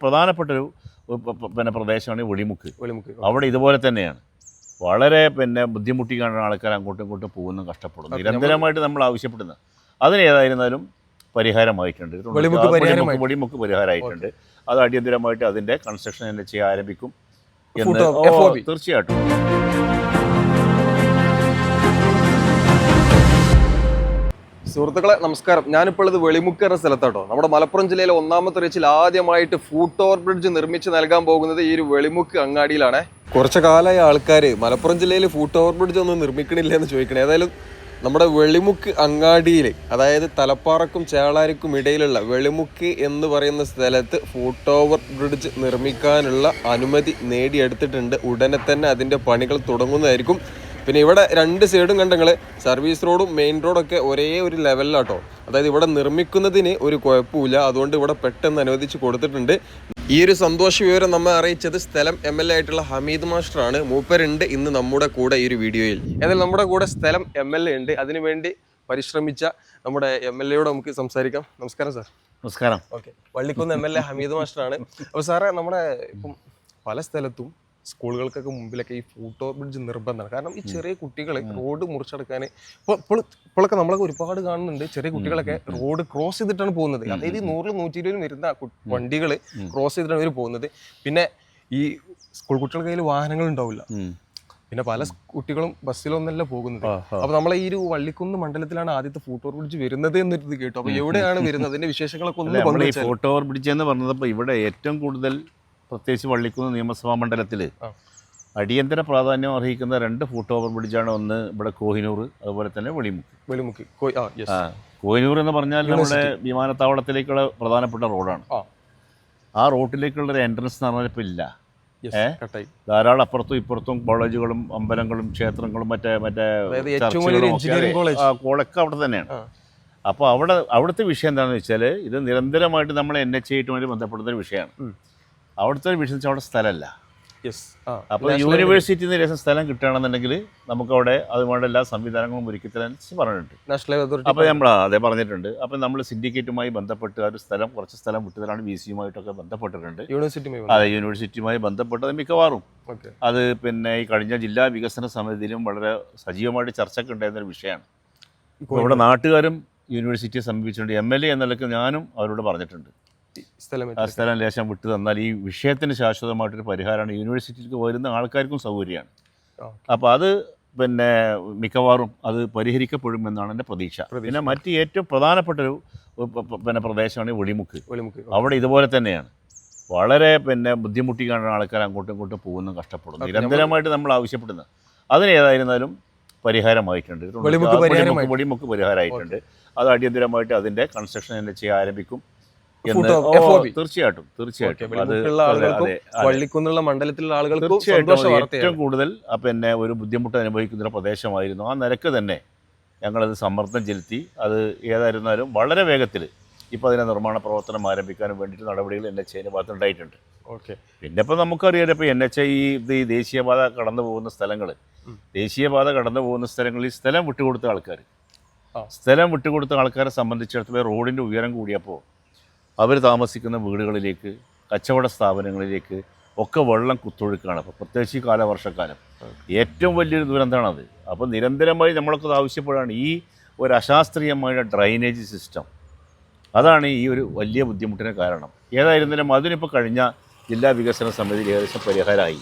പ്രധാനപ്പെട്ട ഒരു പ- പ- പിന്നെ പ്രദേശമാണ് ഈ വെളിമുക്ക് വെളിമുക്ക് അവിടെ ഇതുപോലെ തന്നെയാണ്. വളരെ പിന്നെ ബുദ്ധിമുട്ടി ബുദ്ധിമുട്ടിക്കാണ് ആൾക്കാർ അങ്ങോട്ടും ഇങ്ങോട്ടും പോകുന്നു കഷ്ടപ്പെടുന്നു. നിരന്തരമായിട്ട് നമ്മൾ ആവശ്യപ്പെടുന്നത് അതിന് ഏതായിരുന്നാലും പരിഹാരമായിട്ടുണ്ട്. വെളിമുക്ക് പരിഹാരമായിട്ടുണ്ട്. അത് അടിയന്തരമായിട്ട് അതിന്റെ കൺസ്ട്രക്ഷൻ തന്നെ ചെയ്യാൻ ആരംഭിക്കും എന്ന് തീർച്ചയായിട്ടും. സുഹൃത്തുക്കളെ നമസ്കാരം. ഞാനിപ്പോൾ ഇത് വെളിമുക്ക് എന്ന സ്ഥലത്താട്ടോ. നമ്മുടെ മലപ്പുറം ജില്ലയിലെ ഒന്നാമത്തെ റീച്ചിൽ ആദ്യമായിട്ട് ഫൂട്ട് ഓവർ ബ്രിഡ്ജ് നിർമ്മിച്ച് നൽകാൻ പോകുന്നത് ഈ ഒരു വെളിമുക്ക് അങ്ങാടിയിലാണ്. കുറച്ച് കാലമായി ആൾക്കാർ മലപ്പുറം ജില്ലയിൽ ഫൂട്ട് ഓവർ ബ്രിഡ്ജ് ഒന്നും നിർമ്മിക്കണില്ല എന്ന് ചോദിക്കണേ. ഏതായാലും നമ്മുടെ വെളിമുക്ക് അങ്ങാടിയിൽ അതായത് തലപ്പാറക്കും ചേളാരിക്കും ഇടയിലുള്ള വെളിമുക്ക് എന്ന് പറയുന്ന സ്ഥലത്ത് ഫൂട്ട് ഓവർ ബ്രിഡ്ജ് നിർമ്മിക്കാനുള്ള അനുമതി നേടിയെടുത്തിട്ടുണ്ട്. ഉടനെ തന്നെ അതിന്റെ പണികൾ തുടങ്ങുന്നതായിരിക്കും. പിന്നെ ഇവിടെ രണ്ട് സൈഡും കണ്ടങ്ങൾ സർവീസ് റോഡും മെയിൻ റോഡൊക്കെ ഒരേ ഒരു ലെവലിലാട്ടോ. അതായത് ഇവിടെ നിർമ്മിക്കുന്നതിന് ഒരു കുഴപ്പമില്ല. അതുകൊണ്ട് ഇവിടെ പെട്ടെന്ന് അനുവദിച്ച് കൊടുത്തിട്ടുണ്ട്. ഈ ഒരു സന്തോഷ വിവരം നമ്മെ അറിയിച്ചത് സ്ഥലം എം എൽ എ ആയിട്ടുള്ള ഹമീദ് മാസ്റ്ററാണ്. മൂപ്പരുണ്ട് ഇന്ന് നമ്മുടെ കൂടെ ഈ ഒരു വീഡിയോയിൽ. എന്നാൽ നമ്മുടെ കൂടെ സ്ഥലം എം എൽ എ ഉണ്ട്. അതിനുവേണ്ടി പരിശ്രമിച്ച നമ്മുടെ എം എൽ എയോട് നമുക്ക് സംസാരിക്കാം. നമസ്കാരം സാർ. നമസ്കാരം. Okay. Vallikkunnu M L A Hameed മാസ്റ്ററാണ്. അപ്പോൾ സാറേ നമ്മുടെ ഇപ്പം പല സ്ഥലത്തും സ്കൂളുകൾക്കൊക്കെ മുമ്പിലൊക്കെ ഈ ഫൂട്ടോ ബ്രിഡ്ജ് നിർബന്ധമാണ്. കാരണം ഈ ചെറിയ കുട്ടികൾ റോഡ് മുറിച്ചെടുക്കാൻ ഇപ്പോൾ ഇപ്പോൾ ഇപ്പോഴൊക്കെ നമ്മളൊക്കെ ഒരുപാട് കാണുന്നുണ്ട് ചെറിയ കുട്ടികളൊക്കെ റോഡ് ക്രോസ് ചെയ്തിട്ടാണ് പോകുന്നത്. അതായത് ഈ നൂറിൽ നൂറ്റി ഇരുപതിലും വരുന്ന വണ്ടികൾ ക്രോസ് ചെയ്തിട്ടാണ് ഇവർ പോകുന്നത്. പിന്നെ ഈ സ്കൂൾ കുട്ടികളുടെ കയ്യിൽ വാഹനങ്ങൾ ഉണ്ടാവില്ല. പിന്നെ പല കുട്ടികളും ബസ്സിലൊന്നല്ല പോകുന്നത്. അപ്പൊ നമ്മളെ ഈ ഒരു വള്ളിക്കുന്ന് മണ്ഡലത്തിലാണ് ആദ്യത്തെ ഫൂട്ടോ ബ്രിഡ്ജ് വരുന്നത് എന്നൊരു കേട്ടു. അപ്പൊ എവിടെയാണ് വരുന്നത്? അതിന്റെ വിശേഷങ്ങളൊക്കെ ഒന്ന് നമ്മൾ ഈ പങ്കുവെച്ചാൽ ഫോട്ടോ ഓവർ ബ്രിഡ്ജ് എന്ന് പറഞ്ഞപ്പോൾ ഇവിടെ ഏറ്റവും കൂടുതൽ പ്രത്യേകിച്ച് വള്ളിക്കുന്ന് നിയമസഭാ മണ്ഡലത്തിൽ അടിയന്തര പ്രാധാന്യം അർഹിക്കുന്ന രണ്ട് ഫുട് ഓവർ ബ്രിഡ്ജാണ് ഒന്ന് ഇവിടെ കോഹിനൂർ അതുപോലെ തന്നെ വെളിമുക്ക്. വെളിമുക്ക്. കോഹിനൂർ എന്ന് പറഞ്ഞാൽ നമ്മുടെ വിമാനത്താവളത്തിലേക്കുള്ള പ്രധാനപ്പെട്ട റോഡാണ്. ആ. റോഡിലേക്കുള്ള ഒരു എൻട്രൻസ് എന്ന് പറഞ്ഞാൽ ഇപ്പോൾ ഇല്ല. ധാരാളം അപ്പുറത്തും ഇപ്പുറത്തും കോളേജുകളും അമ്പലങ്ങളും ക്ഷേത്രങ്ങളും മറ്റേ മറ്റേ കോളൊക്കെ അവിടെ തന്നെയാണ്. അപ്പോൾ അവിടെ അവിടുത്തെ വിഷയം എന്താണെന്ന് വെച്ചാൽ ഇത് നിരന്തരമായിട്ട് നമ്മൾ എൻ എച്ച് ആയിട്ടുമായി ബന്ധപ്പെടുന്ന ഒരു വിഷയമാണ്. അവിടുത്തെ ഒരു വിഷയം വെച്ചാൽ അവിടെ സ്ഥലമല്ല. അപ്പോൾ യൂണിവേഴ്സിറ്റിയിൽ നിന്ന് രസം സ്ഥലം കിട്ടുകയാണെന്നുണ്ടെങ്കിൽ നമുക്കവിടെ അതുകൊണ്ട് എല്ലാ സംവിധാനങ്ങളും ഒരുക്കി തരാൻ പറഞ്ഞിട്ടുണ്ട് നാഷണൽ അതോറിറ്റി അപ്പോൾ നമ്മൾ അതെ പറഞ്ഞിട്ടുണ്ട്. അപ്പോൾ നമ്മൾ സിൻഡിക്കേറ്റുമായി ബന്ധപ്പെട്ട് ആ ഒരു സ്ഥലം കുറച്ച് സ്ഥലം വിട്ടുതരാണ് വി സിയുമായിട്ടൊക്കെ ബന്ധപ്പെട്ടിട്ടുണ്ട്. യൂണിവേഴ്സിറ്റി അതെ യൂണിവേഴ്സിറ്റിയുമായി ബന്ധപ്പെട്ടത് മിക്കവാറും. അത് പിന്നെ ഈ കഴിഞ്ഞ ജില്ലാ വികസന സമിതിയിലും വളരെ സജീവമായിട്ട് ചർച്ചയ്ക്ക് ഉണ്ടായിരുന്ന ഒരു വിഷയമാണ്. ഇവിടെ നാട്ടുകാരും യൂണിവേഴ്സിറ്റിയെ സമീപിച്ചിട്ടുണ്ട്. എം എൽ എ എന്ന നിലയ്ക്ക് ഞാനും അവരോട് പറഞ്ഞിട്ടുണ്ട്. സ്ഥലം ആ സ്ഥലം ലേശം വിട്ടു തന്നാൽ ഈ വിഷയത്തിന് ശാശ്വതമായിട്ടൊരു പരിഹാരമാണ്. യൂണിവേഴ്സിറ്റിക്ക് വരുന്ന ആൾക്കാർക്കും സൗകര്യമാണ്. അപ്പോൾ അത് പിന്നെ മിക്കവാറും അത് പരിഹരിക്കപ്പെടും എന്നാണ് എന്റെ പ്രതീക്ഷ. പിന്നെ മറ്റ് ഏറ്റവും പ്രധാനപ്പെട്ട ഒരു പിന്നെ പ്രദേശമാണ് വെളിമുക്ക്. അവിടെ ഇതുപോലെ തന്നെയാണ്. വളരെ പിന്നെ ബുദ്ധിമുട്ടിക്കാണ് ആൾക്കാർ അങ്ങോട്ടും ഇങ്ങോട്ടും പോകുന്നു കഷ്ടപ്പെടുന്നു. നിരന്തരമായിട്ട് നമ്മൾ ആവശ്യപ്പെടുന്നത് അതിന് ഏതായിരുന്നാലും പരിഹാരമായിട്ടുണ്ട്. വെളിമുക്ക്. വെളിമുക്ക് പരിഹാരമായിട്ടുണ്ട്. അത് അടിയന്തരമായിട്ട് അതിന്റെ കൺസ്ട്രക്ഷൻ തന്നെ ചെയ്യാൻ ആരംഭിക്കും. തീർച്ചയായിട്ടും തീർച്ചയായിട്ടും. വള്ളിക്കുന്നുള്ള മണ്ഡലത്തിലുള്ള ആളുകൾക്ക് ഏറ്റവും കൂടുതൽ പിന്നെ ഒരു ബുദ്ധിമുട്ട് അനുഭവിക്കുന്ന ഒരു പ്രദേശമായിരുന്നു. ആ നിരക്ക് തന്നെ ഞങ്ങളത് സമ്മർദ്ദം ചെലുത്തി. അത് ഏതായിരുന്നാലും വളരെ വേഗത്തിൽ ഇപ്പോൾ അതിനെ നിർമ്മാണ പ്രവർത്തനം ആരംഭിക്കാനും വേണ്ടിയിട്ട് നടപടികൾ എൻ എച്ച് ഐന്റെ ഭാഗത്തുണ്ടായിട്ടുണ്ട് ഓക്കെ. പിന്നെ ഇപ്പോൾ നമുക്കറിയാം ഇപ്പോൾ എൻ എച്ച് ഐ ഇത് ഈ ദേശീയപാത കടന്നു പോകുന്ന സ്ഥലങ്ങൾ ദേശീയപാത കടന്നു പോകുന്ന സ്ഥലങ്ങളിൽ സ്ഥലം വിട്ടുകൊടുത്ത ആൾക്കാർ. സ്ഥലം വിട്ടുകൊടുത്ത ആൾക്കാരെ സംബന്ധിച്ചിടത്തോളം റോഡിന്റെ ഉയരം കൂടിയപ്പോൾ അവർ താമസിക്കുന്ന വീടുകളിലേക്ക് കച്ചവട സ്ഥാപനങ്ങളിലേക്ക് ഒക്കെ വെള്ളം കുത്തൊഴുക്കാണ്. അപ്പോൾ പ്രത്യേകിച്ച് ഈ കാലവർഷക്കാലം. ഏറ്റവും വലിയൊരു ദുരന്തമാണത്. അപ്പോൾ നിരന്തരമായി നമ്മളൊക്കെ അത് ആവശ്യപ്പെടുകയാണ് ഈ ഒരു അശാസ്ത്രീയമായ ഡ്രൈനേജ് സിസ്റ്റം. അതാണ് ഈ ഒരു വലിയ ബുദ്ധിമുട്ടിന് കാരണം. ഏതായിരുന്നാലും അതിനിപ്പോൾ കഴിഞ്ഞ ജില്ലാ വികസന സമിതിയിൽ ഏകദേശം പരിഹാരമായി.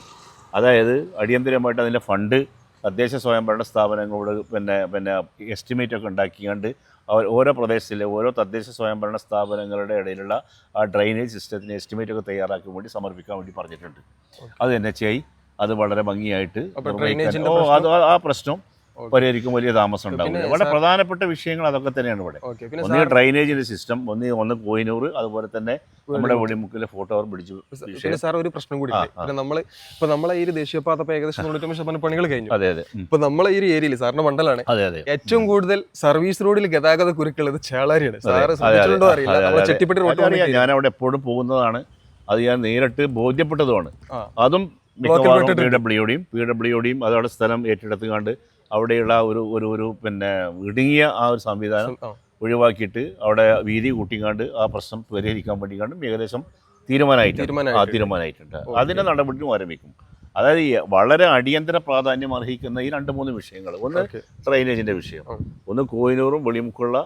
അതായത് അടിയന്തരമായിട്ട് അതിന്റെ ഫണ്ട് തദ്ദേശ സ്വയംഭരണ സ്ഥാപനങ്ങളോട് പിന്നെ പിന്നെ എസ്റ്റിമേറ്റ് ഒക്കെ ഉണ്ടാക്കിയാണ്ട് അവർ ഓരോ പ്രദേശത്തിലെ ഓരോ തദ്ദേശ സ്വയംഭരണ സ്ഥാപനങ്ങളുടെ ഇടയിലുള്ള ആ ഡ്രൈനേജ് സിസ്റ്റത്തിന് എസ്റ്റിമേറ്റ് ഒക്കെ തയ്യാറാക്കാൻ വേണ്ടി സമർപ്പിക്കാൻ വേണ്ടി പറഞ്ഞിട്ടുണ്ട്. അത് എൻ എച്ച് ഐ അത് വളരെ ഭംഗിയായിട്ട് നിർവഹിക്കാൻ- ആ- പ്രശ്നം. പരിഹരിക്കും വലിയ താമസം ഉണ്ടാവില്ല. ഇവിടെ വളരെ പ്രധാനപ്പെട്ട വിഷയങ്ങൾ അതൊക്കെ തന്നെയാണ് ഇവിടെ. ഒന്ന് ഡ്രൈനേജിന്റെ സിസ്റ്റം ഒന്ന് ഒന്ന് കോയിനൂർ അതുപോലെ തന്നെ നമ്മുടെ വെളിമുക്കിലെ ഫോട്ടോ അവർ പിടിച്ചു സാർ ഒരു പ്രശ്നം കൂടി നമ്മൾ ഇപ്പൊ നമ്മളെ ഈ ദേശീയപാത ഏകദേശം തൊണ്ണൂറ്റൊമ്പത് ശതമാനം പണികൾ കഴിഞ്ഞു. അതെ അതെ. ഇപ്പൊ നമ്മളെ ഈ ഏരിയയിൽ സാറിന്റെ അതെ ഏറ്റവും കൂടുതൽ സർവീസ് റോഡിൽ ഗതാഗത കുരുക്കുള്ളത് ചേളാരിയാണ്. അതെ, സാറ് ശ്രദ്ധിച്ചിട്ടുണ്ടോ അറിയില്ല. ചെട്ടിപ്പെട്ടി റോഡ് ഞാൻ അവിടെ എപ്പോഴും പോകുന്നതാണ്. അത് ഞാൻ നേരിട്ട് ബോധ്യപ്പെട്ടതുമാണ്. അതും മിക്കവാറും പി ഡബ്ല്യുഡിയും പി ഡബ്ല്യുഡിയും അതവിടെ സ്ഥലം ഏറ്റെടുത്തുകൊണ്ട് അവിടെയുള്ള ഒരു ഒരു ഒരു പിന്നെ ഇടുങ്ങിയ ആ ഒരു സംവിധാനം. ഒഴിവാക്കിയിട്ട് അവിടെ വീതി കൂട്ടിക്കാണ്ട് ആ പ്രശ്നം പരിഹരിക്കാൻ വേണ്ടിക്കാണ്ടും ഏകദേശം തീരുമാനമായിട്ടുണ്ട്. ആ തീരുമാനമായിട്ടുണ്ട്. അതിന്റെ നടപടിയും ആരംഭിക്കും. അതായത് ഈ വളരെ അടിയന്തര പ്രാധാന്യം അർഹിക്കുന്ന ഈ രണ്ട് മൂന്ന് വിഷയങ്ങൾ. ഒന്ന് ഡ്രൈനേജിന്റെ വിഷയം. ഒന്ന് കോയിനൂറും വെളിമുക്കുള്ള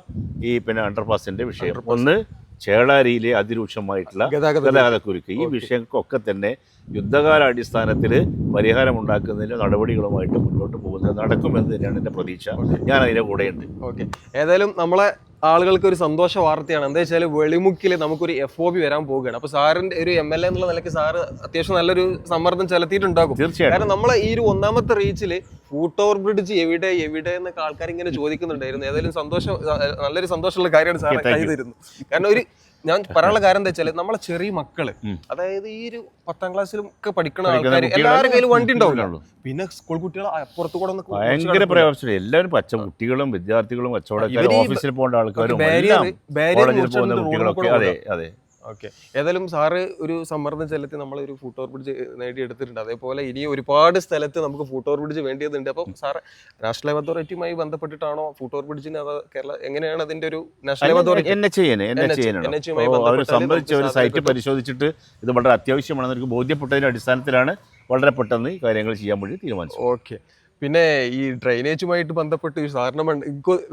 ഈ പിന്നെ അണ്ടർപാസിന്റെ വിഷയം. ഒന്ന് ചേളാരിയിലെ അതിരൂക്ഷമായിട്ടുള്ള ഗതാഗത ഗതാഗതക്കുരുക്ക്. ഈ. വിഷയങ്ങൾക്കൊക്കെ തന്നെ യുദ്ധകാലാടിസ്ഥാനത്തിൽ പരിഹാരം ഉണ്ടാക്കുന്നതിന് നടപടികളുമായിട്ട് മുന്നോട്ട് പോകുന്നത് നടക്കുമെന്ന് തന്നെയാണ് എന്റെ പ്രതീക്ഷ. ഞാൻ അതിന്റെ കൂടെയുണ്ട്. ഓക്കെ. ഏതായാലും നമ്മളെ ആളുകൾക്ക് ഒരു സന്തോഷ വാർത്തയാണ്. എന്താ വെച്ചാൽ വെളിമുക്കിൽ നമുക്കൊരു എഫ് ഒ ബി വരാൻ പോവുകയാണ്. അപ്പൊ സാറിന്റെ ഒരു എം എൽ എ എന്നുള്ള നിലയ്ക്ക് സാറ് അത്യാവശ്യം നല്ലൊരു സമ്മർദ്ദം ചെലുത്തിയിട്ടുണ്ടാകും. കാരണം നമ്മളെ ഈ ഒരു ഒന്നാമത്തെ റീച്ചിൽ ഫൂട്ടോവർ ഓവർ ബ്രിഡ്ജ് എവിടെ എവിടെ എന്നൊക്കെ ആൾക്കാർ ഇങ്ങനെ ചോദിക്കുന്നുണ്ടായിരുന്നു. ഏതായാലും സന്തോഷം നല്ലൊരു സന്തോഷമുള്ള കാര്യമാണ് സാർ Okay, thank കൈ you. തരുന്നു കാരണം ഒരു ഞാൻ പറയാനുള്ള കാര്യം എന്താ വെച്ചാൽ നമ്മളെ ചെറിയ മക്കൾ അതായത് ഈ ഒരു പത്താം ക്ലാസ്സിലും ഒക്കെ പഠിക്കണ ആൾക്കാര് ആൾക്കാർ എല്ലാവരുടെ കയ്യിൽ വണ്ടി ഉണ്ടാവില്ല. പിന്നെ സ്കൂൾ കുട്ടികൾ അപ്പുറത്ത് കൂടെ ഒന്ന് ഭയങ്കര പ്രയാസം എല്ലാവരും പച്ച കുട്ടികളും വിദ്യാർത്ഥികളും കച്ചവടക്കാരും ഓഫീസിൽ പോകേണ്ട ആൾക്കാരും ബാരിയർ ബാരിയർ അതെ അതെ. ഓക്കെ. ഏതായാലും സാറ് ഒരു സമ്മർദ്ദം ചെലുത്തി നമ്മൾ ഒരു ഓവർ ബ്രിഡ്ജ് നേടിയെടുത്തിട്ടുണ്ട്. അതേപോലെ ഇനി ഒരുപാട് സ്ഥലത്ത് നമുക്ക് ഫുട്ടോർ ഓവർ ബ്രിഡ്ജ് വേണ്ടിയതുണ്ട്. അപ്പം സാർ നാഷണൽ ലെവൽ അതോറിറ്റിയുമായി ബന്ധപ്പെട്ടിട്ടാണോ ഫുട്ടോർ ഓവർ ബ്രിഡ്ജിന് അത് കേരള എങ്ങനെയാണ് അതിന്റെ ഒരു നാഷണൽ അതോറിറ്റി? സംബന്ധിച്ച് ഒരു സൈറ്റ് പരിശോധിച്ചിട്ട് ഇത് വളരെ അത്യാവശ്യമാണ് ബോധ്യപ്പെട്ടതിന്റെ അടിസ്ഥാനത്തിലാണ് വളരെ പെട്ടെന്ന് കാര്യങ്ങൾ ചെയ്യാൻ വേണ്ടി തീരുമാനിച്ചു ഓക്കെ. പിന്നെ ഈ ഡ്രൈനേജുമായിട്ട് ബന്ധപ്പെട്ട് സാറിന്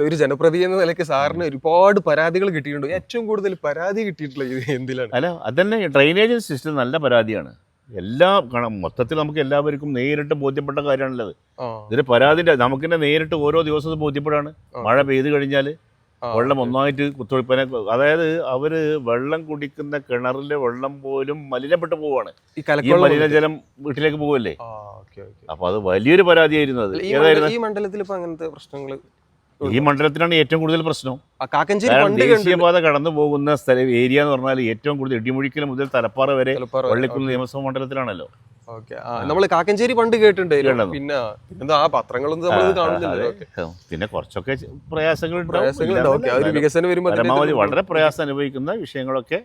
ഒരു ജനപ്രതി എന്ന നിലയ്ക്ക് സാറിന് ഒരുപാട് പരാതികൾ കിട്ടിയിട്ടുണ്ട്. ഏറ്റവും കൂടുതൽ പരാതി കിട്ടിയിട്ടുള്ള എന്തിലാണ്? അല്ല അതന്നെ ഡ്രൈനേജ് സിസ്റ്റം നല്ല പരാതിയാണ്. എല്ലാ മൊത്തത്തിൽ നമുക്ക് എല്ലാവർക്കും നേരിട്ട് ബോധ്യപ്പെട്ട കാര്യമാണല്ലത് ഇതിന് പരാതി നമുക്ക് തന്നെ നേരിട്ട് ഓരോ ദിവസവും ബോധ്യപ്പെടാണ്. മഴ പെയ്തു കഴിഞ്ഞാൽ വെള്ളം ഒന്നായിട്ട് കുത്തൊഴുപ്പനെ അതായത് അവർ വെള്ളം കുടിക്കുന്ന കിണറിലെ വെള്ളം പോലും മലിനപ്പെട്ടു പോവാണ്. ഈ മലിനജലം വീട്ടിലേക്ക് പോവല്ലേ? അപ്പൊ അത് വലിയൊരു പരാതിയായിരുന്നു അത്. ഈ മണ്ഡലത്തിൽ ഇപ്പൊ അങ്ങനത്തെ പ്രശ്നങ്ങൾ ഈ മണ്ഡലത്തിലാണ് ഏറ്റവും കൂടുതൽ പ്രശ്നം. ദേശീയപാത കടന്നു പോകുന്ന സ്ഥലം ഏരിയ എന്ന് പറഞ്ഞാൽ ഏറ്റവും കൂടുതൽ ഇടിമുഴിക്കൽ മുതൽ തലപ്പാറ വരെ തലപ്പാറ വരെ. വള്ളിക്കുന്ന് നിയമസഭാ മണ്ഡലത്തിലാണല്ലോ. ഓക്കെ. നമ്മൾ നമ്മൾ കാക്കഞ്ചേരി പണ്ട് കേട്ടിട്ടുണ്ട് പിന്നെ എന്താ ആ പത്രങ്ങളൊന്നും നമ്മൾ അതെ. പിന്നെ കുറച്ചൊക്കെ പ്രയാസങ്ങൾ. പ്രയാസങ്ങളുണ്ട്. ഒരു. വികസനം വരുമ്പോൾ പരമാവധി വളരെ പ്രയാസം അനുഭവിക്കുന്ന വിഷയങ്ങളൊക്കെ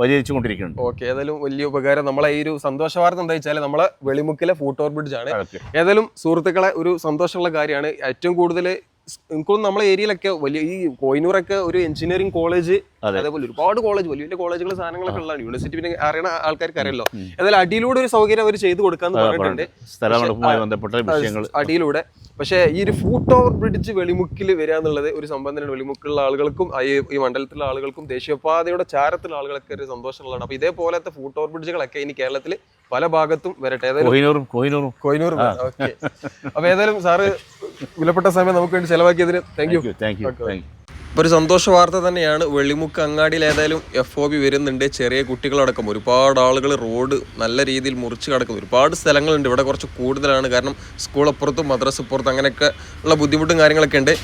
പരിഹരിച്ചു കൊണ്ടിരിക്കുന്നുണ്ട് ഓക്കെ ഏതായാലും വലിയ ഉപകാരം നമ്മളെ ഈ ഒരു സന്തോഷ വാർത്ത എന്താ വെച്ചാൽ നമ്മളെ വെളിമുക്കിലെ ഫോട്ടോ ഓവർ ബ്രിഡ്ജ് ആണ്. ഏതായാലും സുഹൃത്തുക്കളെ ഒരു സന്തോഷമുള്ള കാര്യമാണ്. ഏറ്റവും കൂടുതൽ എനിക്കൊന്നും നമ്മളെ ഏരിയയിലൊക്കെ വലിയ ഈ കോയിനൂറൊക്കെ ഒരു എഞ്ചിനീയറിംഗ് കോളേജ് അതെ. അതേപോലെ ഒരുപാട് കോളേജ് വലിയ വലിയ കോളേജുകൾ സാധനങ്ങളൊക്കെ ഉള്ളതാണ്. യൂണിവേഴ്സിറ്റി പിന്നെ അറിയണ ആൾക്കാർക്ക് അറിയല്ലോ എന്നാലും അടിയിലൂടെ ഒരു സൗകര്യം അവർ ചെയ്തു കൊടുക്കാന്ന് പറഞ്ഞിട്ടുണ്ട്. അടിയിലൂടെ. പക്ഷേ ഈ ഒരു ഫൂട്ട് ഓവർ ബ്രിഡ്ജ് വെളിമുക്കിൽ വരിക എന്നുള്ളത് ഒരു സംബന്ധന വെളിമുക്കിലുള്ള ആളുകൾക്കും ഈ മണ്ഡലത്തിലുള്ള ആളുകൾക്കും ദേശീയപാതയുടെ ചാരത്തിലുള്ള ആളുകളൊക്കെ ഒരു സന്തോഷമുള്ളതാണ്. അപ്പൊ ഇതേപോലത്തെ ഫൂട്ട് ഓവർ ബ്രിഡ്ജുകളൊക്കെ ഇനി കേരളത്തിൽ പല ഭാഗത്തും വരട്ടെ. ഏതായാലും കോഹിനൂറും കോഹിനൂറും. ഓക്കെ. അപ്പൊ ഏതായാലും സാറ് വിലപ്പെട്ട സമയം നമുക്ക് വേണ്ടി ചെലവാക്കിയതിന് thank you thank you thank you ഒരു സന്തോഷ വാർത്ത തന്നെയാണ്. വെള്ളിമുക്ക് അങ്ങാടിയിൽ ഏതായാലും എഫ് ഒ ബി വരുന്നുണ്ട്. ചെറിയ കുട്ടികളടക്കം ഒരുപാട് ആളുകൾ റോഡ് നല്ല രീതിയിൽ മുറിച്ച് കിടക്കുന്നു. ഒരുപാട് സ്ഥലങ്ങളുണ്ട്. ഇവിടെ കുറച്ച് കൂടുതലാണ്. കാരണം സ്കൂൾ അപ്പുറത്തും മദ്രസ അപ്പുറത്തും അങ്ങനെയൊക്കെ ഉള്ള ബുദ്ധിമുട്ടും കാര്യങ്ങളൊക്കെ ഉണ്ട്.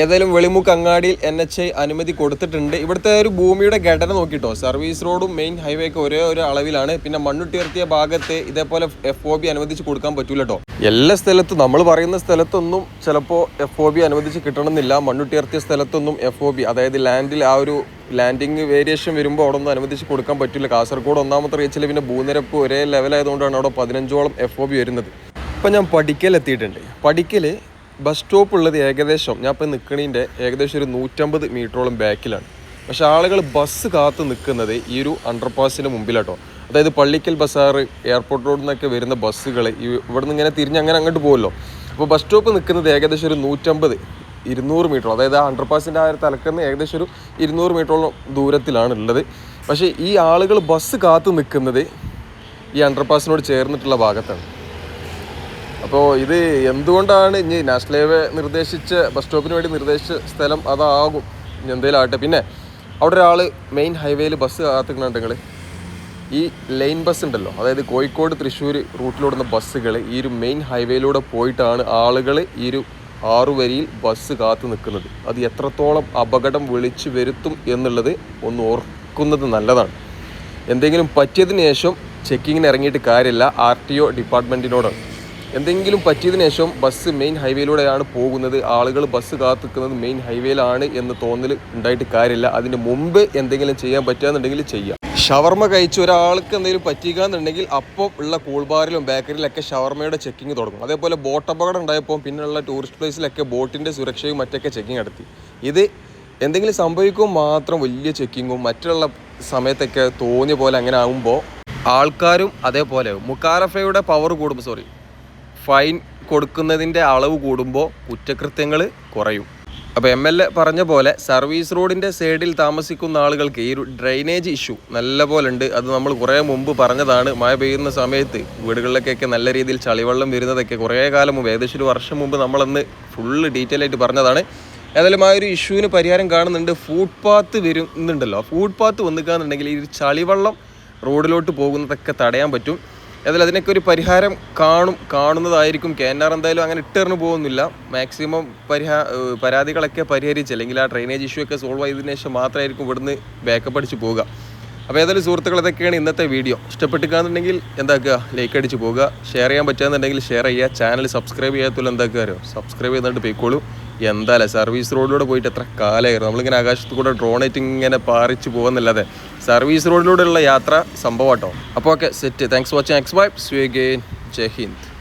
ഏതായാലും വെളിമുക്ക് അങ്ങാടിയിൽ എൻ എച്ച് ഐ അനുമതി കൊടുത്തിട്ടുണ്ട്. ഇവിടുത്തെ ഒരു ഭൂമിയുടെ ഘടന നോക്കിട്ടോ. സർവീസ് റോഡും മെയിൻ ഹൈവേ ഒക്കെ ഒരേ ഒരു അളവിലാണ്. പിന്നെ മണ്ണുട്ടിയർത്തിയ ഭാഗത്ത് ഇതേപോലെ എഫ് ഒ ബി അനുവദിച്ച് കൊടുക്കാൻ പറ്റൂല കേട്ടോ എല്ലാ സ്ഥലത്തും നമ്മൾ പറയുന്ന സ്ഥലത്തൊന്നും ചിലപ്പോൾ എഫ് ഒ ബി അനുവദിച്ച് കിട്ടണമെന്നില്ല. മണ്ണുട്ടിയർത്തിയ സ്ഥലത്തൊന്നും എഫ് ഒ ബി അതായത് ലാൻഡിൽ ആ ഒരു ലാൻഡിങ് വേരിയേഷൻ വരുമ്പോൾ അവിടെ ഒന്നും അനുവദിച്ച് കൊടുക്കാൻ പറ്റില്ല. കാസർഗോഡ് ഒന്നാമത്തെ റീച്ചിൽ പിന്നെ ഭൂനിരപ്പ് ഒരേ ലെവലായതുകൊണ്ടാണ് അവിടെ പതിനഞ്ചോളം എഫ് ഒ ബി വരുന്നത്. ഇപ്പം ഞാൻ പഠിക്കൽ എത്തിയിട്ടുണ്ട്. പഠിക്കൽ ബസ് സ്റ്റോപ്പ് ഉള്ളത് ഏകദേശം ഞാൻ ഇപ്പം നിൽക്കണീന്റെ ഏകദേശം ഒരു നൂറ്റമ്പത് മീറ്ററോളം ബാക്കിലാണ് പക്ഷേ ആളുകൾ ബസ് കാത്ത് നിൽക്കുന്നത് ഈ ഒരു അണ്ടർപാസിന് മുമ്പിലാട്ടോ. അതായത് പള്ളിക്കൽ ബസാർ എയർപോർട്ട് റോഡിൽ നിന്നൊക്കെ വരുന്ന ബസ്സുകൾ ഇവിടെ നിന്ന് ഇങ്ങനെ തിരിഞ്ഞ് അങ്ങനെ അങ്ങോട്ട് പോകുമല്ലോ അപ്പോൾ ബസ് സ്റ്റോപ്പ് നിൽക്കുന്നത് ഏകദേശം ഒരു നൂറ്റമ്പത് ഇരുന്നൂറ് മീറ്റർ അതായത് ആ അണ്ടർപാസിന്റെ ആ ഒരു തലക്കുന്ന ഏകദേശം ഒരു ഇരുന്നൂറ് മീറ്ററോളം ദൂരത്തിലാണ് ഉള്ളത്. പക്ഷേ ഈ ആളുകൾ ബസ് കാത്തു നിൽക്കുന്നത് ഈ അണ്ടർപാസിനോട് ചേർന്നിട്ടുള്ള ഭാഗത്താണ്. അപ്പോൾ ഇത് എന്തുകൊണ്ടാണ് ഇനി നാഷണൽ ഹൈവേ നിർദ്ദേശിച്ച ബസ് സ്റ്റോപ്പിന് വേണ്ടി നിർദ്ദേശിച്ച സ്ഥലം അതാകും? എന്തെങ്കിലും ആകട്ടെ പിന്നെ അവിടെ ഒരാൾ മെയിൻ ഹൈവേയിൽ ബസ് കാത്തുക്കുന്നുണ്ട് ഈ ലൈൻ ബസ് ഉണ്ടല്ലോ അതായത് കോഴിക്കോട് തൃശ്ശൂർ റൂട്ടിലോടുന്ന ബസ്സുകൾ ഈ ഒരു മെയിൻ ഹൈവേയിലൂടെ പോയിട്ടാണ് ആളുകൾ ഈ ഒരു ആറു വരിയിൽ ബസ് കാത്തു നിൽക്കുന്നത്. അത് എത്രത്തോളം അപകടം വിളിച്ചു വരുത്തും എന്നുള്ളത് ഒന്ന് ഓർക്കുന്നത് നല്ലതാണ്. എന്തെങ്കിലും പറ്റിയതിന് ശേഷം ചെക്കിങ്ങിന് ഇറങ്ങിയിട്ട് കാര്യമില്ല. ആർ ടി ഒ ഡിപ്പാർട്ട്മെന്റിനോടാണ് എന്തെങ്കിലും പറ്റിയതിന് ശേഷം ബസ് മെയിൻ ഹൈവേയിലൂടെയാണ് പോകുന്നത്. ആളുകൾ ബസ് കാത്തു നിൽക്കുന്നത് മെയിൻ ഹൈവേയിലാണ് എന്ന് തോന്നൽ ഉണ്ടായിട്ട് കാര്യമില്ല. അതിന് മുമ്പ് എന്തെങ്കിലും ചെയ്യാൻ പറ്റുകയെന്നുണ്ടെങ്കിൽ ചെയ്യാം. ഷവർമ കഴിച്ച് ഒരാൾക്ക് എന്തെങ്കിലും പറ്റിക്കാന്നുണ്ടെങ്കിൽ അപ്പോൾ ഉള്ള കൂൾബാറിലും ബേക്കറിയിലൊക്കെ ഷവർമയുടെ ചെക്കിങ് തുടങ്ങും. അതേപോലെ ബോട്ട് അപകടം ഉണ്ടായപ്പോൾ പിന്നെയുള്ള ടൂറിസ്റ്റ് പ്ലേസിലൊക്കെ ബോട്ടിന്റെ സുരക്ഷയും മറ്റൊക്കെ ചെക്കിങ് നടത്തി. ഇത് എന്തെങ്കിലും സംഭവിക്കും മാത്രം വലിയ ചെക്കിങ്ങും മറ്റുള്ള സമയത്തൊക്കെ തോന്നിയ പോലെ അങ്ങനെ ആകുമ്പോൾ ആൾക്കാരും അതേപോലെ മുക്കാരഫയുടെ പവർ കൂടുമ്പോൾ സോറി ഫൈൻ കൊടുക്കുന്നതിന്റെ അളവ് കൂടുമ്പോൾ കുറ്റകൃത്യങ്ങൾ കുറയും. അപ്പോൾ എം എൽ എ പറഞ്ഞ പോലെ സർവീസ് റോഡിന്റെ സൈഡിൽ താമസിക്കുന്ന ആളുകൾക്ക് ഈ ഒരു ഡ്രൈനേജ് ഇഷ്യൂ നല്ല പോലെ ഉണ്ട് അത് നമ്മൾ കുറേ മുമ്പ് പറഞ്ഞതാണ്. മഴ പെയ്യുന്ന സമയത്ത് വീടുകളിലേക്കൊക്കെ നല്ല രീതിയിൽ ചളിവെള്ളം വരുന്നതൊക്കെ കുറേ കാലം മുമ്പ് ഏകദേശം ഒരു വർഷം മുമ്പ് നമ്മളന്ന് ഫുള്ള് ഡീറ്റെയിൽ ആയിട്ട് പറഞ്ഞതാണ്. ഏതായാലും ആ ഒരു ഇഷ്യൂവിന് പരിഹാരം കാണുന്നുണ്ട്. ഫുട്പാത്ത് വരുന്നുണ്ടല്ലോ. ഫുട്പാത്ത് വന്നിക്കാന്നുണ്ടെങ്കിൽ ഈ ചളിവെള്ളം റോഡിലോട്ട് പോകുന്നതൊക്കെ തടയാൻ പറ്റും. ഏതായാലും അതിനൊക്കെ ഒരു പരിഹാരം കാണും കാണുന്നതായിരിക്കും. കെ എൻ ആർ എന്തായാലും അങ്ങനെ ഇട്ടെറിഞ്ഞു പോകുന്നില്ല. മാക്സിമം പരിഹാ പരാതികളൊക്കെ പരിഹരിച്ച് അല്ലെങ്കിൽ ആ ഡ്രെയിനേജ് ഇഷ്യൂ ഒക്കെ സോൾവ് ചെയ്തതിനു ശേഷം മാത്രമായിരിക്കും ഇവിടുന്ന് ബാക്കപ്പ് അടിച്ച് പോവുക. അപ്പോൾ ഏതായാലും സുഹൃത്തുക്കൾ ഇതൊക്കെയാണ് ഇന്നത്തെ വീഡിയോ. ഇഷ്ടപ്പെട്ടിക്കാന്നുണ്ടെങ്കിൽ എന്താക്കുക? ലൈക്ക് അടിച്ച് പോകുക ഷെയർ ചെയ്യാൻ പറ്റുകയെന്നുണ്ടെങ്കിൽ ഷെയർ ചെയ്യുക. ചാനൽ സബ്സ്ക്രൈബ് ചെയ്യാത്തുള്ള എന്താക്കുക അറിയോ? സബ്സ്ക്രൈബ് ചെയ്തിട്ട് പോയിക്കോളൂ. എന്തായാലും സർവീസ് റോഡിലൂടെ പോയിട്ട് എത്ര കാലമായിരുന്നു. നമ്മളിങ്ങനെ ആകാശത്ത് കൂടെ ഡ്രോണേറ്റ് ഇങ്ങനെ പാറിച്ച് പോകുന്നല്ലാതെ സർവീസ് റോഡിലൂടെയുള്ള യാത്ര സംഭവം കേട്ടോ അപ്പോൾ okay set thanks watching X vibe സ്വീഗെയിൻ Jai Hind.